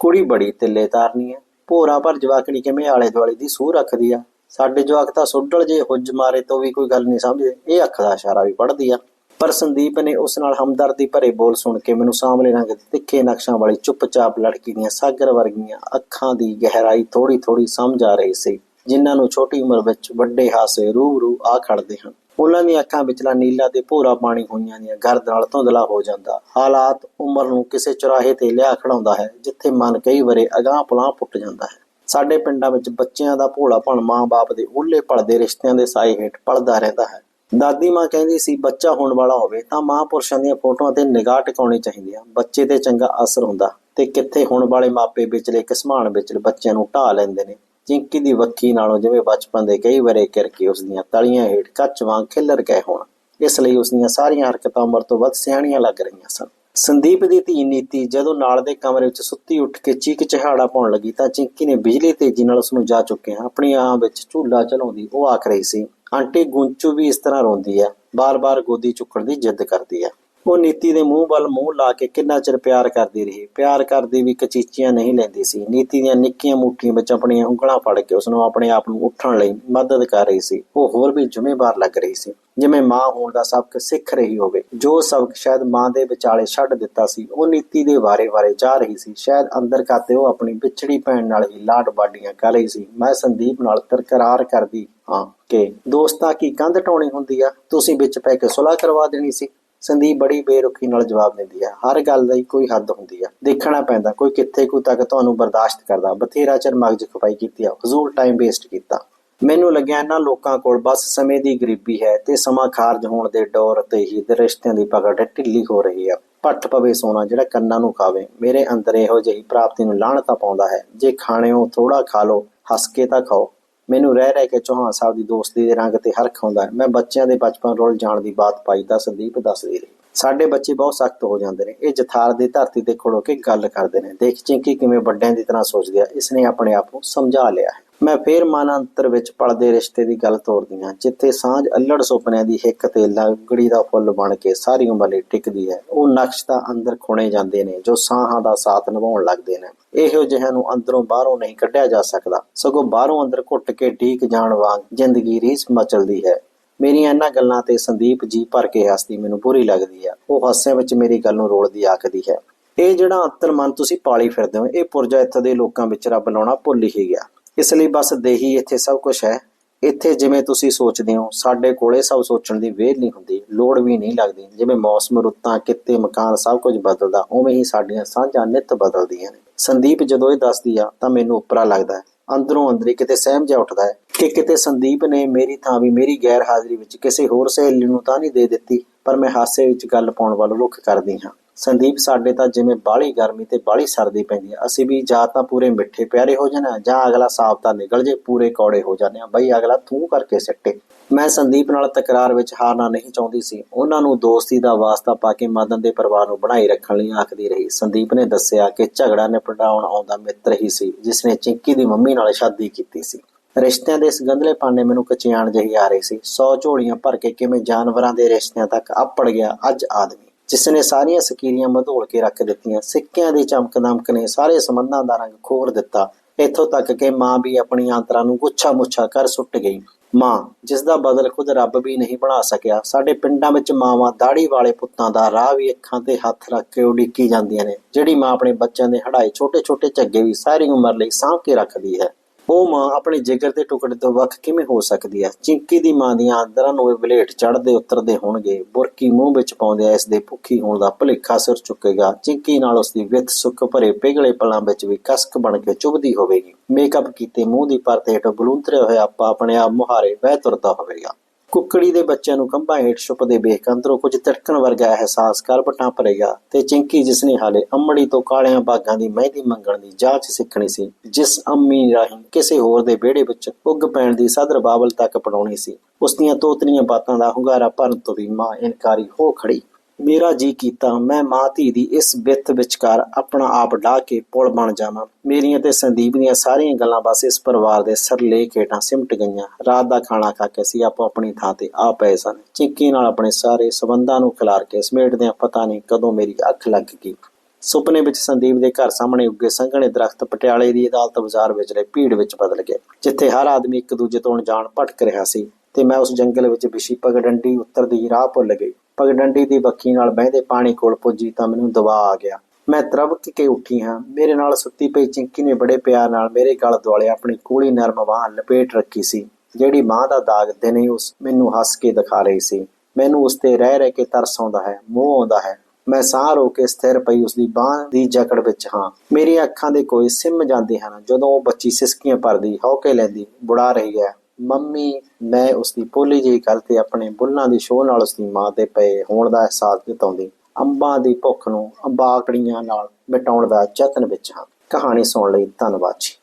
ਕੁੜੀ ਬੜੀ ਤਿੱਲੇ ਤਾਰਨੀ ਹੈ। ਭੋਰਾ ਭਰ ਜਵਾਕੜੀ ਕਿਵੇਂ ਆਲੇ ਦੁਆਲੇ ਦੀ ਸੂਹ ਰੱਖਦੀ ਆ? ਸਾਡੇ ਜਵਾਕ ਤਾਂ ਸੁੱਡਲ ਜੇ ਹੁੱਜ ਮਾਰੇ ਤੋਂ ਵੀ ਕੋਈ ਗੱਲ ਨਹੀਂ ਸਮਝਦੇ। ਇਹ ਅੱਖ ਦਾ ਇਸ਼ਾਰਾ ਵੀ ਪੜਦੀ ਆ। ਪਰ ਸੰਦੀਪ ਨੇ ਉਸ ਨਾਲ ਹਮਦਰਦੀ ਭਰੇ ਬੋਲ ਸੁਣ ਕੇ ਮੈਨੂੰ ਸਾਹਮਣੇ ਰੰਗ ਦੇ ਤਿੱਖੇ ਨਕਸ਼ਾਂ ਵਾਲੀ ਚੁੱਪਚਾਪ ਲੜਕੀ ਦੀਆਂ ਸਾਗਰ ਵਰਗੀਆਂ ਅੱਖਾਂ ਦੀ ਗਹਿਰਾਈ ਥੋੜੀ ਥੋੜੀ ਸਮਝ ਆ ਰਹੀ ਸੀ, ਜਿਨ੍ਹਾਂ ਨੂੰ ਛੋਟੀ ਉਮਰ ਵਿੱਚ ਵੱਡੇ ਹਾਸੇ ਰੂਬਰੂ ਆ ਖੜਦੇ ਹਨ। ਉਹਨਾਂ ਦੀਆਂ ਅੱਖਾਂ ਵਿਚਲਾ ਨੀਲਾ ਤੇ ਭੋਰਾ ਪਾਣੀ ਹੋਈਆਂ ਦੀਆਂ ਗਰਦ ਨਾਲ ਧੁੰਦਲਾ ਹੋ ਜਾਂਦਾ। ਹਾਲਾਤ ਉਮਰ ਨੂੰ ਕਿਸੇ ਚੁਰਾਹੇ ਤੇ ਲਿਆ ਖੜਾਉਂਦਾ ਹੈ, ਜਿੱਥੇ ਮਨ ਕਈ ਵਰੇ ਅਗਾਹ ਪਲਾਂ ਪੁੱਟ ਜਾਂਦਾ ਹੈ। ਸਾਡੇ ਪਿੰਡਾਂ ਵਿੱਚ ਬੱਚਿਆਂ ਦਾ ਭੋਲਾਪਣ ਮਾਂ-ਬਾਪ ਦੇ ਉੱਲੇ ਪੜਦੇ ਰਿਸ਼ਤਿਆਂ ਦੇ ਸਾਏ ਹੇਠ ਪਲਦਾ ਰਹਿੰਦਾ ਹੈ। ਦਾਦੀ ਮਾਂ ਕਹਿੰਦੀ ਸੀ, ਬੱਚਾ ਹੋਣ ਵਾਲਾ ਹੋਵੇ ਤਾਂ ਮਹਾਂਪੁਰਸ਼ਾਂ ਦੀਆਂ ਫੋਟੋਆਂ ਤੇ ਨਿਗਾਹ ਟਿਕਾਉਣੀ ਚਾਹੀਦੀ ਆ। ਬੱਚੇ ਤੇ ਚੰਗਾ ਅਸਰ ਹੁੰਦਾ ਤੇ ਕਿੱਥੇ ਹੋਣ ਵਾਲੇ ਮਾਪੇ ਵਿਚਲੇ ਕਿਸਮਾਨ ਵਿਚਲੇ ਬੱਚਿਆਂ ਨੂੰ ਢਾ ਲੈਂਦੇ ਨੇ। ਚਿੰਕੀ ਦੀ ਵੱਖੀ ਨਾਲੋਂ ਜਿਵੇਂ ਬਚਪਨ ਦੇ ਕਈ ਵਰੇ ਕਰਕੇ ਉਸ ਦੀਆਂ ਤਲੀਆਂ ਹੇਠ ਕੱਚ ਵਾਂਗ ਖਿੱਲਰ ਗਏ ਹੋਣ। ਇਸ ਲਈ ਉਸ ਦੀਆਂ ਸਾਰੀਆਂ ਹਰਕਤਾਂ ਉਮਰ ਤੋਂ ਵੱਧ ਸਿਆਣੀਆਂ ਲੱਗ ਰਹੀਆਂ ਸਨ। ਸੰਦੀਪ ਦੀ ਧੀ ਨੀਤੀ ਜਦੋਂ ਨਾਲ ਦੇ ਕਮਰੇ ਵਿੱਚ ਸੁੱਤੀ ਉੱਠ ਕੇ ਚੀਕ ਚਿਹਾੜਾ ਪਾਉਣ ਲੱਗੀ ਤਾਂ ਚਿੰਕੀ ਨੇ ਬਿਜਲੀ ਤੇਜ਼ੀ ਨਾਲ ਉਸ ਨੂੰ ਜਾ ਚੁੱਕਿਆ। ਆਪਣੀ ਆਂ ਵਿੱਚ ਝੂਲਾ ਚਲਾਉਂਦੀ ਉਹ ਆਖ ਰਹੀ ਸੀ, ਆਂਟੀ ਗੁੰਚੂ ਵੀ ਇਸ ਤਰ੍ਹਾਂ ਰੋਂਦੀ ਹੈ, ਬਾਰ-ਬਾਰ ਗੋਦੀ ਚੁੱਕਣ ਦੀ ਜਿੱਦ ਕਰਦੀ ਹੈ। ਉਹ ਨੀਤੀ ਦੇ ਮੂੰਹ ਵੱਲ ਮੂੰਹ ਲਾ ਕੇ ਕਿੰਨਾ ਚਿਰ ਪਿਆਰ ਕਰਦੀ ਰਹੀ। ਪਿਆਰ ਕਰਦੀ ਵੀ ਕਚੀਚੀਆਂ ਨਹੀਂ ਲੈਂਦੀ ਸੀ। ਨੀਤੀ ਦੀਆਂ ਨਿੱਕੀਆਂ ਮੁੱਠੀਆਂ ਵਿੱਚ ਆਪਣੀਆਂ ਉਂਗਲਾਂ ਫੜ ਕੇ ਉਸ ਨੂੰ ਆਪਣੇ ਆਪ ਨੂੰ ਉੱਠਣ ਲਈ ਮਦਦ ਕਰ ਰਹੀ ਸੀ। ਉਹ ਹੋਰ ਵੀ ਜ਼ਿੰਮੇਵਾਰ ਲੱਗ ਰਹੀ ਸੀ। ਜਿਵੇਂ ਮਾਂ ਹੋਣ ਦਾ ਸਬਕ ਸਿੱਖ ਰਹੀ ਹੋਵੇ, ਜੋ ਸਬਕ ਸ਼ਾਇਦ ਮਾਂ ਦੇ ਵਿਚਾਲੇ ਛੱਡ ਦਿੱਤਾ ਸੀ, ਉਹ ਨੀਤੀ ਦੇ ਵਾਰੇ-ਵਾਰੇ ਜਾ ਰਹੀ ਸੀ। ਸ਼ਾਇਦ ਅੰਦਰ ਕਾਤੇ ਉਹ ਆਪਣੀ ਵਿਛੜੀ ਭੈਣ ਨਾਲ ਹੀ ਲਾਡ ਬਾਡੀਆਂ ਕਰ ਰਹੀ ਸੀ। ਮੈਂ ਸੰਦੀਪ ਨਾਲ ਤਰਕਰਾਰ ਕਰਦੀ ਹਾਂ ਕਿ, ਦੋਸਤਾਂ, ਕੀ ਕੰਧ ਟਾਉਣੀ ਹੁੰਦੀ ਆ? ਤੁਸੀਂ ਵਿੱਚ ਪੈ ਕੇ ਸੁਲਾਹ ਕਰਵਾ ਦੇਣੀ ਸੀ। ਸੰਦੀਪ ਬੜੀ ਬੇਰੁਖੀ ਨਾਲ ਜਵਾਬ ਦਿੰਦੀ ਹੈ ਹਰ ਗੱਲ ਦੀ ਕੋਈ ਹੱਦ ਹੁੰਦੀ ਹੈ ਦੇਖਣਾ ਪੈਂਦਾ, ਕੋਈ ਕਿੱਥੇ ਕੋ ਤੱਕ ਤੁਹਾਨੂੰ ਬਰਦਾਸ਼ਤ ਕਰਦਾ, ਬਥੇਰਾ ਚਿਰ ਮਗਜ ਖਪਾਈ ਕੀਤੀ ਆ ਫਜ਼ੂਲ ਟਾਈਮ ਵੇਸਟ ਕੀਤਾ। ਮੈਨੂੰ ਲੱਗਿਆ ਇਹਨਾਂ ਲੋਕਾਂ ਕੋਲ ਬਸ ਸਮੇਂ ਦੀ ਗਰੀਬੀ ਹੈ ਤੇ ਸਮਾਂ ਖਾਰਜ ਹੋਣ ਦੇ ਡੋਰ ਤੇ ਹੀ ਦੇ ਰਿਸ਼ਤਿਆਂ ਦੀ ਪਕੜ ਢਿੱਲੀ ਹੋ ਰਹੀ ਹੈ ਪੱਟ ਪਵੇ ਸੋਨਾ ਜਿਹੜਾ ਕੰਨਾਂ ਨੂੰ ਖਾਵੇ, ਮੇਰੇ ਅੰਦਰ ਇਹੋ ਜਿਹੀ ਪ੍ਰਾਪਤੀ ਨੂੰ ਲਾਹਣ ਤਾਂ ਪਾਉਂਦਾ ਹੈ, ਜੇ ਖਾਣਿਓ ਥੋੜਾ ਖਾ ਲਓ, ਹੱਸ ਕੇ ਤਾਂ ਖਾਓ। ਮੈਨੂੰ ਰਹਿ ਰਹਿ ਕੇ ਚੌਹਾਨ ਸਾਹਿਬ ਦੀ ਦੋਸਤੀ ਦੇ ਰੰਗ ਤੇ ਹਰਖ ਆਉਂਦਾ ਹੈ। ਮੈਂ ਬੱਚਿਆਂ ਦੇ ਬਚਪਨ ਰੋਲ ਜਾਣ ਦੀ ਬਾਤ ਪਾਈ ਤਾਂ ਸੰਦੀਪ ਦੱਸਦੀ ਰਹੀ ਸਾਡੇ ਬੱਚੇ ਬਹੁਤ ਸਖਤ ਹੋ ਜਾਂਦੇ ਨੇ। ਇਹ ਜਥਾਰ ਦੀ ਧਰਤੀ ਤੇ ਖੜੋ ਕੇ ਗੱਲ ਕਰਦੇ ਨੇ। ਦੇਖ ਚਿੰਕੀ ਕਿਵੇਂ ਵੱਡਿਆਂ ਦੀ ਤਰ੍ਹਾਂ ਸੋਚਦੀ ਆ। ਇਸਨੇ ਆਪਣੇ ਆਪ ਨੂੰ ਸਮਝਾ ਲਿਆ ਹੈ। ਮੈਂ ਫੇਰ ਮਨ ਅੰਤਰ ਵਿੱਚ ਪਲਦੇ ਰਿਸ਼ਤੇ ਦੀ ਗੱਲ ਤੋਰਦੀ ਹਾਂ, ਜਿੱਥੇ ਸਾਂਝ ਅల్లੜ ਸੁਪਨਿਆਂ ਦੀ ਹਿੱਕ ਤੇ ਲੰਗੜੀ ਦਾ ਫੁੱਲ ਬਣ ਕੇ ਸਾਰੀ ਉਮਰ ਲਈ ਟਿਕਦੀ ਹੈ। ਉਹ ਨਕਸ਼ ਤਾਂ ਅੰਦਰ ਖੁਣੇ ਜਾਂਦੇ ਨੇ, ਜੋ ਸਾਹਾਂ ਦਾ ਸਾਥ ਨਿਭਾਉਣ ਲੱਗਦੇ ਨੇ। ਇਹੋ ਜਿਹਿਆਂ ਨੂੰ ਅੰਦਰੋਂ ਬਾਹਰੋਂ ਨਹੀਂ ਕੱਢਿਆ ਜਾ ਸਕਦਾ। ਸਗੋਂ ਬਾਹਰੋਂ ਅੰਦਰ ਘੁੱਟ ਕੇ ਢੀਕ ਜਾਣ ਵਾਂਗ ਜ਼ਿੰਦਗੀ ਰੀਸ ਮਚਲਦੀ ਹੈ। ਮੇਰੀਆਂ ਇਹਨਾਂ ਗੱਲਾਂ ਤੇ ਸੰਦੀਪ ਜੀ ਭਰ ਕੇ ਹੱਸਦੀ ਮੈਨੂੰ ਬੁਰੀ ਲੱਗਦੀ ਆ ਉਹ ਹਾਸਿਆਂ ਵਿੱਚ ਮੇਰੀ ਗੱਲ ਨੂੰ ਰੋਲਦੀ ਆਖਦੀ ਹੈ। ਇਹ ਜਿਹੜਾ ਅੰਤਰ ਮਨ ਤੁਸੀਂ ਪਾਲੀ ਫਿਰਦੇ ਹੋ, ਇਹ ਪੁਰਜਾ ਇੱਥੇ ਦੇ ਲੋਕਾਂ ਵਿੱਚ ਰੱਬ ਲਾਉਣਾ ਭੁੱਲ ਹੀ ਗਿਆ। ਇਸ ਲਈ ਬਸ ਦੇਹੀ ਇੱਥੇ ਸਭ ਕੁਝ ਹੈ। ਇੱਥੇ ਜਿਵੇਂ ਤੁਸੀਂ ਸੋਚਦੇ ਹੋ, ਸਾਡੇ ਕੋਲੇ ਸਭ ਸੋਚਣ ਦੀ ਵੇਲ ਨਹੀਂ ਹੁੰਦੀ, ਲੋੜ ਵੀ ਨਹੀਂ ਲੱਗਦੀ। ਜਿਵੇਂ ਮੌਸਮ, ਰੁੱਤਾਂ, ਕਿੱਤੇ, ਮਕਾਨ ਸਭ ਕੁਝ ਬਦਲਦਾ, ਉਵੇਂ ਹੀ ਸਾਡੀਆਂ ਸਾਂਝਾਂ ਨਿਤ ਬਦਲਦੀਆਂ ਨੇ। ਸੰਦੀਪ ਜਦੋਂ ਇਹ ਦੱਸਦੀ ਆ, ਤਾਂ ਮੈਨੂੰ ਉਪਰਾ ਲੱਗਦਾ ਹੈ। ਅੰਦਰੋਂ ਅੰਦਰੀ ਕਿਤੇ ਸਹਿਮ ਜਾ ਉੱਠਦਾ ਹੈ ਕਿ ਕਿਤੇ ਸੰਦੀਪ ਨੇ ਮੇਰੀ ਥਾਂ ਵੀ, ਮੇਰੀ ਗੈਰ ਹਾਜ਼ਰੀ ਵਿੱਚ ਕਿਸੇ ਹੋਰ ਸਹੇਲੀ ਨੂੰ ਤਾਂ ਨਹੀਂ ਦੇ ਦਿੱਤੀ, ਪਰ ਮੈਂ ਹਾਸੇ ਵਿੱਚ ਗੱਲ ਪਾਉਣ ਵੱਲ ਰੁਖ ਕਰਦੀ ਹਾਂ। ਸੰਦੀਪ, ਸਾਡੇ ਤਾਂ ਜਿਵੇਂ ਬਾਹਲੀ ਗਰਮੀ ਤੇ ਬਾਹਲੀ ਸਰਦੀ ਪੈਂਦੀ ਆ, ਅਸੀਂ ਵੀ ਜਾਂ ਤਾਂ ਪੂਰੇ ਮਿੱਠੇ ਪਿਆਰੇ ਹੋ ਜਾਣਾ ਜਾਂ ਅਗਲਾ ਸਾਫ਼ ਤਾਂ ਨਿਕਲ ਜੇ, ਪੂਰੇ ਕੌੜੇ ਹੋ ਜਾਂਦੇ ਆ, ਬਈ ਅਗਲਾ ਤੂੰ ਕਰਕੇ ਸਿੱਟੇ। ਮੈਂ ਸੰਦੀਪ ਨਾਲ ਤਕਰਾਰ ਵਿੱਚ ਹਾਰਨਾ ਨਹੀਂ ਚਾਹੁੰਦੀ ਸੀ। ਉਹਨਾਂ ਨੂੰ ਦੋਸਤੀ ਦਾ ਵਾਸਤਾ ਪਾ ਕੇ ਮਦਨ ਦੇ ਪਰਿਵਾਰ ਨੂੰ ਬਣਾਈ ਰੱਖਣ ਲਈ ਆਖਦੀ ਰਹੀ। ਸੰਦੀਪ ਨੇ ਦੱਸਿਆ ਕਿ ਝਗੜਾ ਨਿਪਟਾਉਣ ਆਉਂਦਾ ਮਿੱਤਰ ਹੀ ਸੀ, ਜਿਸ ਨੇ ਚਿੰਕੀ ਦੀ ਮੰਮੀ ਨਾਲ ਸ਼ਾਦੀ ਕੀਤੀ ਸੀ। ਰਿਸ਼ਤਿਆਂ ਦੇ ਇਸ ਗੰਧਲੇ ਪਾਣੇ ਮੈਨੂੰ ਕਚਿਆਣ ਜਿਹੀ ਆ ਰਹੀ ਸੀ। 100 ਝੋਲੀਆਂ ਭਰ ਕੇ ਕਿਵੇਂ ਜਾਨਵਰਾਂ ਦੇ ਰਿਸ਼ਤਿਆਂ ਤੱਕ ਆਪੜ ਗਿਆ ਅੱਜ ਆਦਮੀ। ਜਿਸ ਨੇ ਸਾਰੀਆਂ ਸਕੀਰੀਆਂ ਮਧੋਲ ਕੇ ਰੱਖ ਦਿੱਤੀਆਂ, ਸਿੱਕਿਆਂ ਦੀ ਚਮਕ ਦਮਕ ਨੇ ਸਾਰੇ ਸੰਬੰਧਾਂ ਦਾ ਰੰਗ ਖੋਰ ਦਿੱਤਾ। ਇੱਥੋਂ ਤੱਕ ਕਿ ਮਾਂ ਵੀ ਆਪਣੀ ਆਂਤਰਾਂ ਨੂੰ ਗੁੱਛਾ ਮੁੱਛਾ ਕਰ ਸੁੱਟ ਗਈ। ਮਾਂ ਜਿਸ ਦਾ ਬਦਲ ਖੁਦ ਰੱਬ ਵੀ ਨਹੀਂ ਬਣਾ ਸਕਿਆ, ਸਾਡੇ ਪਿੰਡਾਂ ਵਿੱਚ ਮਾਵਾਂ ਦਾੜੀ ਵਾਲੇ ਪੁੱਤਾਂ ਦਾ ਰਾਹ ਵੀ ਅੱਖਾਂ ਤੇ ਹੱਥ ਰੱਖ ਕੇ ਉਡੀਕੀ ਜਾਂਦੀਆਂ ਨੇ, ਜਿਹੜੀ ਮਾਂ ਆਪਣੇ ਬੱਚਿਆਂ ਦੇ ਹੜਾਏ ਛੋਟੇ ਛੋਟੇ ਝੱਗੇ ਵੀ ਸਾਰੀ ਉਮਰ ਲਈ ਸਾਂਭ ਕੇ ਰੱਖਦੀ ਹੈ। ਉਹ ਮਾਂ ਆਪਣੇ ਜਿਗਰ ਦੇ ਟੁਕੜੇ ਤੋਂ ਵੱਖ ਕਿਵੇਂ ਹੋ ਸਕਦੀ ਹੈ? ਚਿੰਕੀ ਦੀ ਮਾਂ ਦੀਆਂ ਆਂਦਰਾਂ ਨੂੰ ਇਹ ਬਲੇਟ ਚੜਦੇ ਉਤਰਦੇ ਹੋਣਗੇ। ਬੁਰਕੀ ਮੂੰਹ ਵਿੱਚ ਪਾਉਂਦੇ ਇਸ ਦੇ ਭੁੱਖੀ ਹੋਣ ਦਾ ਭੁਲੇਖਾ ਸਿਰ ਚੁੱਕੇਗਾ। ਚਿੰਕੀ ਨਾਲ ਉਸ ਦੀ ਵਿੱਤ ਸੁੱਕ ਭਰੇ ਪਿਘਲੇ ਪਲਾਂ ਵਿੱਚ ਵੀ ਕਸਕ ਬਣ ਕੇ ਚੁਭਦੀ ਹੋਵੇਗੀ। ਮੇਕਅਪ ਕੀਤੇ ਮੂੰਹ ਦੀ ਪਰਤ ਹੇਠ ਬਲੂੰਤਰੇ ਹੋਏ ਆਪਾ ਆਪਣੇ ਆਪ ਮੁਹਾਰੇ ਵਹਿ ਤੁਰਦਾ ਹੋਵੇਗਾ। ਕੁੱਕੜੀ ਦੇ ਬੱਚਿਆਂ ਨੂੰ ਕੰਬਾਂ ਹੇਠ ਛੁਪਦੇ ਵੇਖ ਅੰਦਰੋਂ ਕੁਝ ਤੜਕਣ ਵਰਗਾ ਅਹਿਸਾਸ ਕਰ ਬਟਾਂ ਰਿਹਾ ਤੇ ਚਿੰਕੀ ਜਿਸ ਨੇ ਹਾਲੇ ਅੰਮੜੀ ਤੋਂ ਕਾਲਿਆਂ ਬਾਗਾਂ ਦੀ ਮਹਿੰਦੀ ਮੰਗਣ ਦੀ ਜਾਂਚ ਸਿੱਖਣੀ ਸੀ, ਜਿਸ ਅੰਮੀ ਰਾਹੀਂ ਕਿਸੇ ਹੋਰ ਦੇ ਵਿਹੜੇ ਵਿੱਚ ਉੱਗ ਪੈਣ ਦੀ ਸਦਰ ਬਾਬਲ ਤੱਕ ਪੜਾਉਣੀ ਸੀ, ਉਸ ਦੀਆਂ ਤੋਤਲੀਆਂ ਬਾਤਾਂ ਦਾ ਹੁੰਗਾਰਾ ਭਰਨ ਤੋਂ ਵੀ ਮਾਂ ਇਨਕਾਰੀ ਹੋ ਖੜੀ। ਮੇਰਾ ਜੀਅ ਕੀਤਾ, ਮੈਂ ਮਾਂ ਧੀ ਦੀ ਇਸ ਵਿੱਤ ਵਿਚਕਾਰ ਆਪਣਾ ਆਪ ਢਾ ਕੇ ਪੁਲ ਬਣ ਜਾਵਾਂ। ਮੇਰੀਆਂ ਤੇ ਸੰਦੀਪ ਦੀਆਂ ਸਾਰੀਆਂ ਗੱਲਾਂ ਬਸ ਇਸ ਪਰਿਵਾਰ ਦੇ ਸਰਲੇ ਹੇਠਾਂ ਸਿਮਟ ਗਈਆਂ। ਰਾਤ ਦਾ ਖਾਣਾ ਖਾ ਕੇ ਅਸੀਂ ਆਪੋ ਆਪਣੀ ਥਾਂ ਤੇ ਆ ਪਏ ਸਨ ਚਿੱਕੀ ਨਾਲ ਆਪਣੇ ਸਾਰੇ ਸਬੰਧਾਂ ਨੂੰ ਖਿਲਾਰ ਕੇ ਸਮੇਟਦਿਆਂ ਪਤਾ ਨਹੀਂ ਕਦੋਂ ਮੇਰੀ ਅੱਖ ਲੱਗ ਗਈ। ਸੁਪਨੇ ਵਿੱਚ ਸੰਦੀਪ ਦੇ ਘਰ ਸਾਹਮਣੇ ਉੱਗੇ ਸੰਘਣੇ ਦਰਖਤ ਪਟਿਆਲੇ ਦੀ ਅਦਾਲਤ ਬਾਜ਼ਾਰ ਵਿਚਲੇ ਭੀੜ ਵਿੱਚ ਬਦਲ ਗਏ, ਜਿੱਥੇ ਹਰ ਆਦਮੀ ਇੱਕ ਦੂਜੇ ਤੋਂ ਅਣਜਾਣ ਭਟਕ ਰਿਹਾ ਸੀ। ਤੇ ਮੈਂ ਉਸ ਜੰਗਲ ਵਿੱਚ ਵਿਛੀ ਪਗਡੰਡੀ ਉੱਤਰ ਦੀ ਰਾਹ ਭੁੱਲ ਗਈ। ਪਗਡੰਡੀ ਦੀ ਬੱਕੀ ਨਾਲ ਬਹਿੰਦੇ ਪਾਣੀ ਕੋਲ ਪੁੱਜੀ ਤਾਂ ਮੈਨੂੰ ਦਵਾ ਆ ਗਿਆ। ਮੈਂ ਤਰਬਕ ਕੇ ਉੱਠੀ ਹਾਂ। ਮੇਰੇ ਨਾਲ ਸੁੱਤੀ ਪਈ ਚਿੰਕੀ ਨੇ ਬੜੇ ਪਿਆਰ ਨਾਲ ਮੇਰੇ ਗਲ ਦੁਆਲੇ ਆਪਣੀ ਕੂਲੀ ਨਰਮ ਬਾਹ ਲਪੇਟ ਰੱਖੀ ਸੀ। ਜਿਹੜੀ ਮਾਂ ਦਾ ਦਾਗ ਦਿਨੇ ਉਸ ਮੈਨੂੰ ਹੱਸ ਕੇ ਦਿਖਾ ਰਹੀ ਸੀ। ਮੈਨੂੰ ਉਸ ਤੇ ਰਹਿ ਰਹਿ ਕੇ ਤਰਸ ਆਉਂਦਾ ਹੈ, ਮੋਹ ਆਉਂਦਾ ਹੈ। ਮੈਂ ਸਾਹ ਰੋ ਕੇ ਸਥਿਰ ਪਈ ਉਸ ਦੀ ਬਾਹ ਦੀ ਜਕੜ ਵਿੱਚ ਹਾਂ। ਮੇਰੀਆਂ ਅੱਖਾਂ ਦੇ ਕੋਈ ਸਿਮ ਜਾਂਦੇ ਹਨ। ਜਦੋਂ ਉਹ ਬੱਚੀ ਸਿਸਕੀਆਂ ਭਰਦੀ ਹੌਕੇ ਲੈਂਦੀ, ਬੁੜਾ ਰਹੀ ਹੈ। ਮੰਮੀ, ਮੈਂ ਉਸਦੀ ਪੋਲੀ ਜਿਹੀ ਗੱਲ ਤੇ ਆਪਣੇ ਬੁੱਲਾਂ ਦੀ ਸ਼ੋਹ ਨਾਲ ਉਸਦੀ ਮਾਂ ਦੇ ਪਏ ਹੋਣ ਦਾ ਅਹਿਸਾਸ ਜਤਾਉਂਦੀ, ਅੰਬਾਂ ਦੀ ਭੁੱਖ ਨੂੰ ਅੰਬਾਕੜੀਆਂ ਨਾਲ ਮਿਟਾਉਣ ਦਾ ਯਤਨ ਵਿੱਚ ਹਾਂ। ਕਹਾਣੀ ਸੁਣਨ ਲਈ ਧੰਨਵਾਦ ਜੀ।